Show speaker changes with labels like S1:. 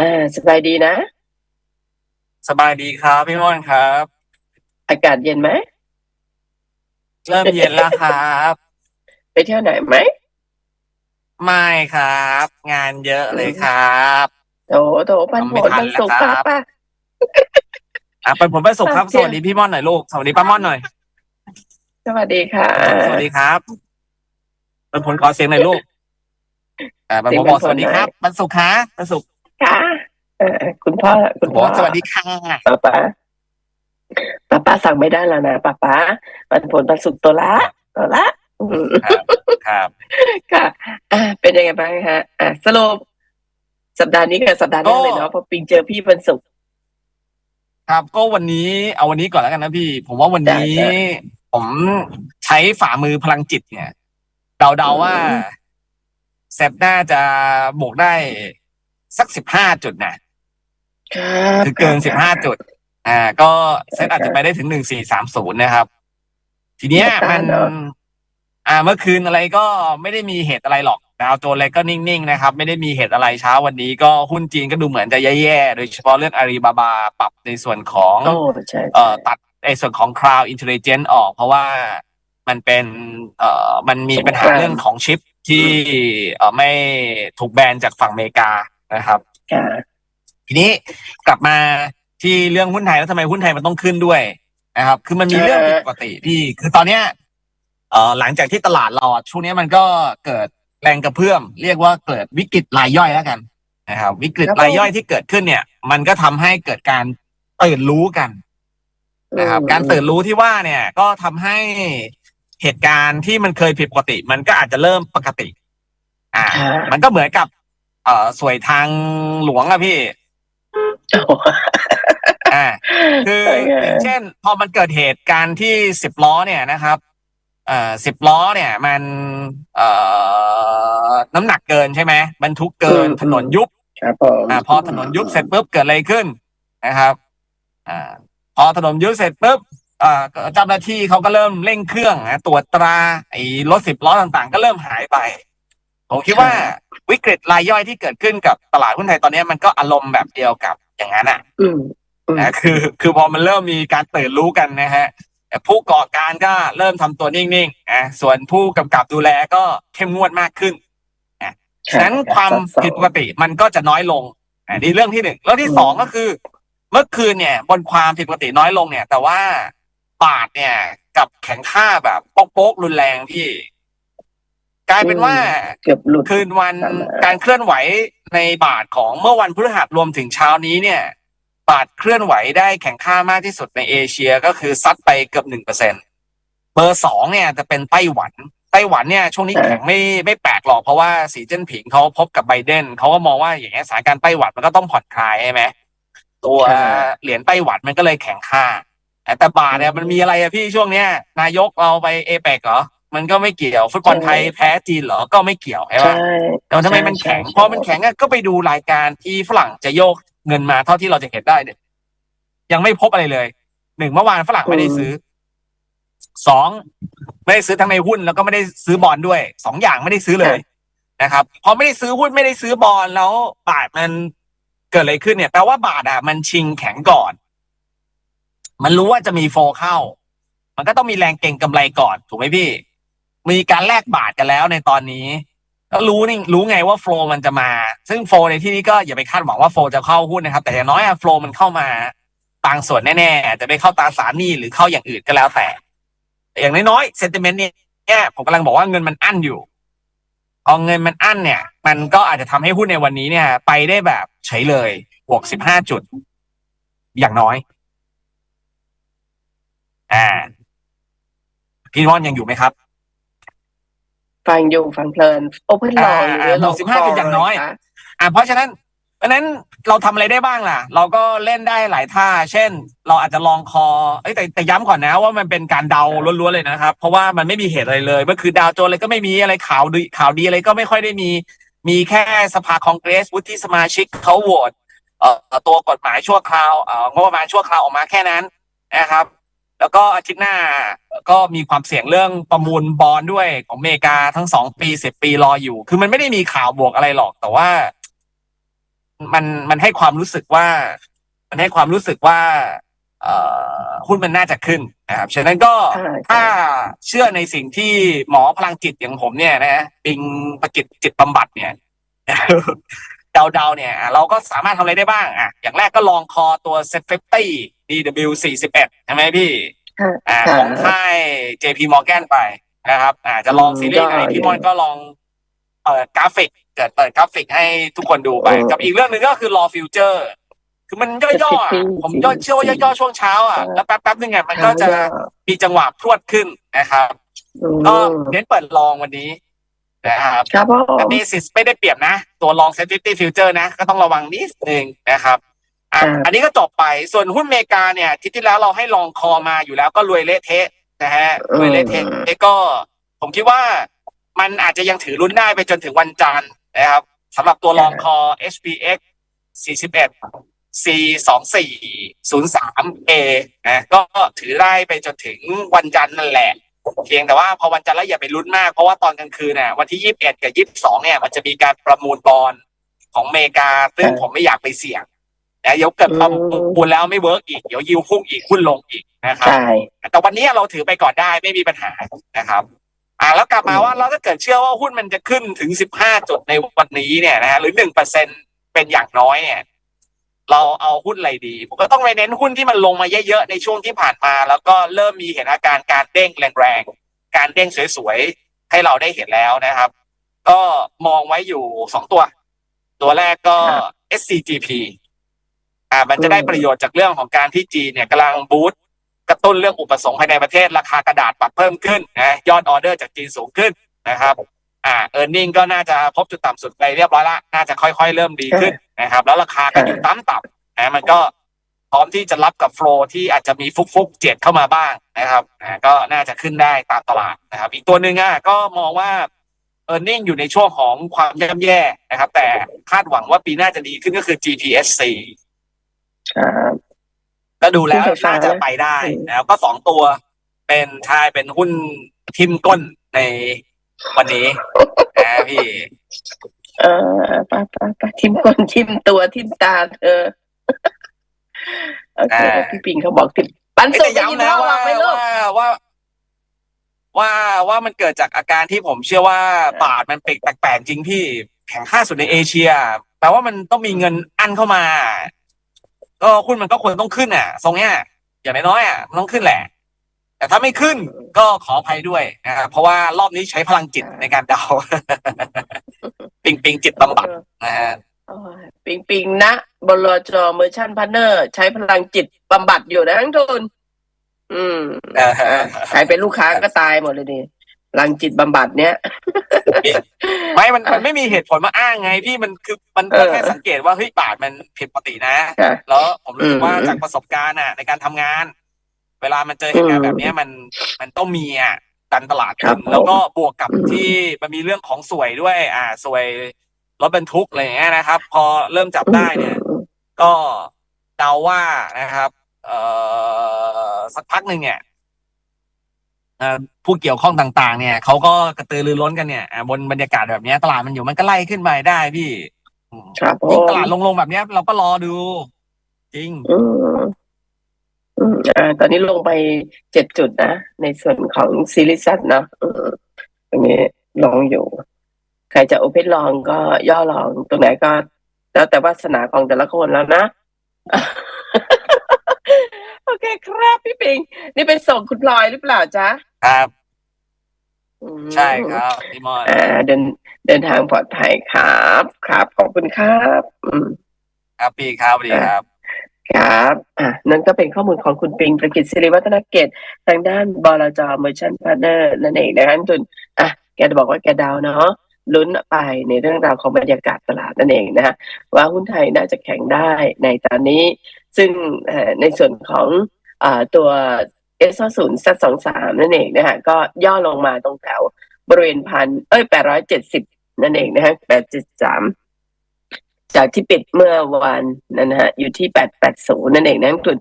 S1: อ่าสบายดีนะ
S2: สบายดีครับพี่ม่อนครับ
S1: อากาศเย็นไหม
S2: เริ่มเย็นแล้วครับ
S1: ไปเที่ยวไหนไหม
S2: ไม่ครับ งานเยอะเลยครับ
S1: โถโถปันผ
S2: ไม่
S1: ล
S2: ทั
S1: ปั
S2: น
S1: น
S2: แล้ว
S1: สุก
S2: ครั
S1: ป้า
S2: บ
S1: ป้า
S2: อะเป็นผมไปสุขครับ
S1: โอเค
S2: สวัสดีพี่ม่อนหน่อยลูก สวัสดีป้าม่อนหน่อย
S1: สวัสดีค่ะ
S2: สวัสดีครับเป็นผลขอเสียงหน่อยลูกอ่าเป็นผมบอกสวัสดีครับปันสุขคะปันสุข
S1: ค่ะ เออคุณพ่อคุณ
S2: บ
S1: พ่
S2: อ
S1: อก
S2: สวัสดีค่ะ
S1: ป้าป้าป้าป้าสั่งไม่ได้แล้วนะป้าป้าปันผลปันสุกตัวละตัวละอืม
S2: ครับครับ
S1: ค่ะอ่าเป็นยังไงบ้างฮะ อ่าสรุปสัปดาห์นี้กับสัปดาห์หน้าเลยเนาะเพอปิงเจอพี่วันศุกร์
S2: ครับ ก็วันนี้เอาวันนี้ก่อนแล้วกันนะพี่ ผมว่าวันนี้
S1: ได้
S2: ผมใช้ฝ่ามือพลังจิต เนี่ยเดาๆว่า
S1: อืม
S2: เซฟน่าจะบวกได้สักสิบห้าจุดนะ
S1: ครับ
S2: คือเกินสิบห้าจุด อ่า ก็เซตอาจจะไปได้ถึงหนึ่งสี่สามศูนย์นะครับ ทีเนี้ยมัน อ่า เมื่อคืนอะไรก็ไม่ได้มีเหตุอะไรหรอกดาวโจนอะไรก็นิ่งๆนะครับ ไม่ได้มีเหตุอะไรเช้าวันนี้ก็หุ้นจีนก็ดูเหมือนจะแย่ๆ โดยเฉพาะเรื่องอาลีบาบาปรับในส่วนของ
S1: โอ้ใช่
S2: เอ่
S1: ใช่
S2: อตัดในส่วนของ Cloud Intelligence ออก เพราะว่ามันเป็นเอ่อมันมีปัญหาเรื่องของชิปที่เอ่อไม่ถูกแบนจากฝั่งอเมริกานะครับ
S1: ค่ะ
S2: ทีนี้กลับมาที่เรื่องหุ้นไทยแล้วทำไมหุ้นไทยมันต้องขึ้นด้วยนะครับ คือมันมีเรื่องผิดปกติพี่ คือตอนเนี้ยเอ่อหลังจากที่ตลาดเราอะช่วงนี้มันก็เกิดแรงกระเพื่อม เรียกว่าเกิดวิกฤตรายย่อยแล้วกันนะครับ วิกฤตรายย่อยที่เกิดขึ้นเนี่ย มันก็ทำให้เกิดการตื่นรู้กันนะครับ การตื่นรู้ที่ว่าเนี่ย ก็ทำให้เหตุการณ์ที่มันเคยผิดปกติ มันก็อาจจะเริ่มปกติ อ่า
S1: ค่ะ
S2: มันก็เหมือนกับ เอ่อสวยทางหลวงอะพี่
S1: โอ้
S2: อ่าคือ
S1: โอเค
S2: อย่างเช่น พอมันเกิดเหตุการณ์ที่สิบล้อเนี่ยนะครับเอ่อสิบล้อเนี่ย มันเอ่อน้ำหนักเกินใช่ไหมบรรทุกเกินถนนยุบ
S1: ครับผม
S2: อ่าพอถนนยุบเสร็จปุ๊บเกิดอะไรขึ้นนะครับ อ่า พอถนนยุบเสร็จปุ๊บอ่าเจ้าหน้าที่เขาก็เริ่มเร่งเครื่องนะตรวจตราไอ้รถสิบล้อต่างๆ ก็เริ่มหายไปผมคิดว่าวิกฤตรายย่อยที่เกิดขึ้นกับตลาดหุ้นไทยตอนนี้มันก็อารมณ์แบบเดียวกับ อย่างนั้นอะ
S1: อืมอืม
S2: นะคือคือพอมันเริ่มมีการตื่นรู้กันนะฮะแต่ผู้ก่อการก็เริ่มทำตัวนิ่งๆอะส่วนผู้กำกับดูแลก็เข้มงวดมากขึ้นฉะนั้นความผิดปกติมันก็จะน้อยลงอันนี้เรื่องที่หนึ่งเรื่องที่สองก็คือ เมื่อคืนเนี่ย บนความผิดปกติน้อยลงเนี่ย แต่ว่าบาทเนี่ยกับแข็งค่าแบบโป๊กๆรุนแรงที่ กลายเป็นว่า
S1: เกือบหลุด
S2: คืนวัน
S1: ประมาณ
S2: การเคลื่อนไหวในบาทของเมื่อวันพฤหัสรวมถึงเช้านี้เนี่ย บาทเคลื่อนไหวได้แข็งค่ามากที่สุดในเอเชียก็คือซัดไปเกือบหนึ่งเปอร์เซ็นเบอร์สองเนี่ยจะเป็นไต้หวันไต้หวันเนี่ยช่วงนี้แข็งไม่ไม่แปลกหรอกเพราะว่าสีเจิ้นผิงเขาพบกับไบเดนเขาก็มองว่าอย่างเงี้ยสถานการณ์ไต้หวันมันก็ต้องผ่อนคลายใช่ไหมตัวเหรียญไต้หวันมันก็เลยแข็งค่าแต่บาทเนี่ยมันมีอะไรอะพี่ช่วงเนี้ย นายกเราไปเอเปกเหรอ มันก็ไม่เกี่ยว ฟุตบอลไทยแพ้จีนเหรอก็ไม่เกี่ยวใช่ปะ
S1: ใช่
S2: แต่ทำไมมันแข็ง
S1: ใช่ใช่
S2: พอมันแข็งอะก็ไปดูรายการที่ฝรั่งจะโยกเงินมาเท่าที่เราจะเห็นได้เนี่ยยังไม่พบอะไรเลยหนึ่งเมื่อวานฝรั่งไม่ได้ซื้อสองไม่ได้ซื้อทั้งในหุ้นแล้วก็ไม่ได้ซื้อบอลด้วยสองอย่างไม่ได้ซื้อเลยนะครับพอไม่ได้ซื้อหุ้นไม่ได้ซื้อบอลแล้วบาทมันเกิดอะไรขึ้นเนี่ยแปลว่าบาทอะมันชิงแข็งก่อน มันรู้ว่าจะมีโฟเข้า มันก็ต้องมีแรงเก่งกำไรก่อน ถูกไหมพี่ มีการแลกบาทกันแล้วในตอนนี้ ก็รู้นี่รู้ไงว่าโฟลมันจะมา ซึ่งโฟลในที่นี้ก็อย่าไปคาดหวังว่าโฟลจะเข้าหุ้นนะครับ แต่อย่างน้อยอะโฟลมันเข้ามาบางส่วนแน่ๆอาจจะไปเข้าตราสารหนี้หรือเข้าอย่างอื่นก็แล้วแต่ อย่างน้อยๆเซนติเมนต์เนี่ยผมกำลังบอกว่าเงินมันอั้นอยู่พอเงินมันอั้นเนี่ย มันก็อาจจะทำให้หุ้นในวันนี้เนี่ย ไปได้แบบเฉยเลยบวกสิบห้าจุด อย่างน้อย อ่าพี่วอนยังอยู่ไหมครับ
S1: ฟังอยู่ฟังเพลินโอเพ่นรออยู่เลย
S2: อ่าบวก15เป็นอย่างน้อย
S1: ค่ะ
S2: อ่าเพราะฉะนั้นเพราะฉะนั้นเราทำอะไรได้บ้างล่ะ เราก็เล่นได้หลายท่า เช่น เราอาจจะลองคอเอ้ยแต่แต่ย้ำก่อนนะว่ามันเป็นการเดาล้วนๆเลยนะครับ เพราะว่ามันไม่มีเหตุอะไรเลยเมื่อคือดาวโจนอะไรก็ไม่มีอะไรข่าวดีข่าวดีอะไรก็ไม่ค่อยได้มี มีแค่สภาคองเกรสวุฒิสมาชิกเขาโหวตเอ่อตัวกฎหมายชั่วคราวเอ่องบประมาณชั่วคราวออกมาแค่นั้นนะครับ แล้วก็อาทิตย์หน้าก็มีความเสี่ยงเรื่องประมูลบอลด้วยของอเมริกาทั้งสองปีสิบปีรออยู่ คือมันไม่ได้มีข่าวบวกอะไรหรอก แต่ว่า มันมันให้ความรู้สึกว่า มันให้ความรู้สึกว่า เอ่อหุ้นมันน่าจะขึ้นนะครับฉะนั้นก็
S1: ใช่
S2: ถ้าเชื่อในสิ่งที่หมอพลังจิตอย่างผมเนี่ยนะปิงประกิจจิตบำบัดเนี่ยเดาๆเนี่ย เราก็สามารถทำอะไรได้บ้างอะอย่างแรกก็ลองคอตัวเซ็ตเฟตี้ DW 41 ใช่ไหมพี่
S1: ค่ะ
S2: อ่า
S1: ค่ะ
S2: ของค่าย JP Morgan ไปนะครับ อ่าจะลอง
S1: อืม
S2: ซีรีส์ไหน
S1: ก็
S2: พี่มอนก็ลองเปิดกราฟิกเกิดเปิดกราฟิกให้ทุกคนดูไป
S1: เออ
S2: กับอีกเรื่องหนึ่งก็คือรอฟิวเจอร์ คือมันย่อๆอะ
S1: Fifty
S2: ผมย่อเชื่อว่าย่อๆช่วงเช้าอะ
S1: เออ
S2: แล้วแป๊บๆนึงอะมันก็จะ
S1: ค่ะ
S2: มีจังหวะพรวดขึ้นนะครับ
S1: อืม
S2: ก็เน้นเปิดลองวันนี้นะครับ
S1: ครับผ
S2: แต่
S1: ม
S2: เบสิสไม่ได้เปรียบนะ ตัวลองเซฟตี้ฟิวเจอร์นะ ก็ต้องระวังนิดนึงนะครับ อะ
S1: ครับ
S2: อันนี้ก็จบไปส่วนหุ้นอเมริกาเนี่ยอาที่ที่แล้วเราให้ลองคอมาอยู่แล้วก็รวยเละเทะนะฮะรวยเละเทะก็ ผมคิดว่ามันอาจจะยังถือรุ่นได้ไปจนถึงวันจันทร์นะครับสำหรับตัวลองคอ HPX 41 C 2 4 0 3 A นะก็ถือได้ไปจนถึงวันจันทร์นั่นแหละ เพียงแต่ว่าพอวันจันทร์แล้วอย่าไปลุ้นมาก เพราะว่าตอนกลางคืนน่ะวันที่ 21 กับ 22 เนี่ย มันจะมีการประมูลบอลของอเมริกา ซึ่ง
S1: ครับ
S2: ผมไม่อยากไปเสี่ยง นะเดี๋ยวเกิดประมูลแล้วไม่เวิร์กอีกเดี๋ยวยิวพุ่งอีกหุ้นลงอีกนะครับ
S1: ใช่
S2: แต่วันนี้เราถือไปก่อนได้ไม่มีปัญหานะครับ อ่าแล้วกลับมาว่าเราถ้าเกิดเชื่อว่าหุ้นมันจะขึ้นถึง15จุดในวันนี้เนี่ยนะฮะหรือ1%เป็นอย่างน้อยเนี่ยเราเอาหุ้นอะไรดีผมก็ต้องไปเน้นหุ้นที่มันลงมาเยอะๆในช่วงที่ผ่านมา แล้วก็เริ่มมีเห็นอาการการเด้งแรงๆการเด้งสวยๆให้เราได้เห็นแล้วนะครับ ก็มองไว้อยู่สองตัว ตัวแรกก็
S1: ครับ
S2: SCGP อ่ามันจะได้ประโยชน์จากเรื่องของการที่จีนเนี่ยกำลังบูสต์กระตุ้นเรื่องอุปสงค์ภายในประเทศราคากระดาษปรับเพิ่มขึ้นนะยอดออเดอร์จากจีนสูงขึ้นนะครับอ่าเออร์เน็งก็น่าจะพบจุดต่ำสุดไปเรียบร้อยละน่าจะค่อย ๆ เริ่มดีขึ้นนะครับ แล้วราคาก็อยู่ต่ำต่ำๆนะมันก็พร้อมที่จะรับกับโฟลว์ที่อาจจะมีฟุกฟุกๆเจ็ดเข้ามาบ้างนะครับอ่าก็น่าจะขึ้นได้ตามตลาดนะครับ อีกตัวหนึ่งอะก็มองว่าเออร์เน็งอยู่ในช่วงของความย่ำแย่นะครับ แต่คาดหวังว่าปีหน้าจะดีขึ้นก็คือ GPSC
S1: ครับ
S2: ก็ดูแล้ว
S1: หุ้นไฟฟ้า
S2: น่าจะไปได้
S1: อืม
S2: แล้วก็สองตัว เป็นทายเป็นหุ้นทิมก้นในวันนี้นะพี่
S1: เออไปไปไปทิมก้นทิมตัวทิมตาเธอโอเค
S2: อ่า
S1: พี่ปิงเขาบอกทิมปัน
S2: ไม่
S1: สุ
S2: แต่
S1: กได้ยิน
S2: ย้ำนะ
S1: เล่า
S2: ว่า
S1: ไหมลูก
S2: ว่าว่าว่าว่ามันเกิดจากอาการที่ผมเชื่อว่าบาทมันเปลกแปลกๆจริงพี่แข็งค่าสุดในเอเชียแปลว่ามันต้องมีเงินอันเข้ามา ก็หุ้นมันก็ควรต้องขึ้นอะทรงเนี้ยอย่างน้อยๆอะมันต้องขึ้นแหละ แต่ถ้าไม่ขึ้นก็ขออภัยด้วยนะครับเพราะว่ารอบนี้ใช้พลังจิตในการเดา ปิงปิงจิตบำบัดนะฮะ
S1: โอ้ยปิงปิงนะบลจเมอร์ชันพาร์เนอร์ ใช้พลังจิตบำบัดอยู่นะทั้งทุน อืม
S2: เออ
S1: อะใครเป็นลูกค้าก็ตายหมดเลยดิพ ลังจิตบำบัดเนี้ย
S2: ไม่ มันมันไม่มีเหตุผลมาอ้างไงพี่มันคือมัน
S1: เออ
S2: แค่สังเกตว่าเฮ้ยบาทมันผิดปกตินะ
S1: ค่ะ
S2: แล้วผมรู้สึกว่า
S1: อืม
S2: จากประสบการณ์อะ ในการทำงาน เวลามันเจอเหตุการ
S1: อื
S2: ณ์
S1: ม
S2: แบบเนี้ยมันมันต้องมีอะดันตลาด
S1: ครั
S2: ขึ้
S1: บ
S2: น
S1: ผม
S2: แล้วก็บวกกับ
S1: อืม
S2: ที่มันมีเรื่องของสวยด้วย อ่าสวยรถบรรทุกอะไรอย่างเงี้ยนะครับ พอเริ่มจับได้เนี่ย ก็เดาว่านะครับ เอ่อสักพักหนึ่งเนี่ยเอ่อ ผู้เกี่ยวข้องต่าง ๆ เนี่ยเขาก็กระตือรือร้นกันเนี่ยอะบนบรรยากาศแบบเนี้ยตลาดมันอยู่มันก็ไล่ขึ้นไปได้พี่อืม
S1: ครับผ
S2: ยิ่ง
S1: ม
S2: ตลาดลงๆแบบเนี้ยเราก็รอดู จริง
S1: อืมอืมอ่าตอนนี้ลงไปเจ็ดจุดนะ ในส่วนของซีรีส์นะอืมตรงนี้ลองอยู่ ใครจะโอเพนลองก็ย่อลองตรงไหนก็ แล้วแต่วาสนาของแต่ละคนแล้วนะ โอเคครับพี่ปิง นี่ไปส่งคุณพลอยหรือเปล่าจ๊ะ
S2: ครับ
S1: อืม
S2: ใช่ครับพี่มอน
S1: อ่าเดินเดินทางปลอดภัยครับ ครับ ขอบคุณครับ อืม
S2: ครับพี่ครับสวัสดีครับ
S1: ครับอะนั่นก็เป็นข้อมูลของคุณปิงประกิตศิริวัฒนเกตทางด้านบลจเมอร์ชันพาร์เนอร์นั่นเองนะคะทุนอะแกจะบอกว่าแกเดาวเนาะ ลุ้นไปในเรื่องราวของบรรยากาศตลาดนั่นเองนะฮะว่าหุ้นไทยน่าจะแข็งได้ในตอนนี้ ซึ่งในส่วนของอตัว S ศูนย์สองสามนั่นเองนะฮะก็ย่อลงมาตรงแถวบริเวณพันเอ้ยแปดร้อยเจ็ดสิบนั่นเองนะฮะแปดเจ็ดสามจากที่ปิดเมื่อวานนั่นนะฮะอยู่ที่880นั่นเองนะทุน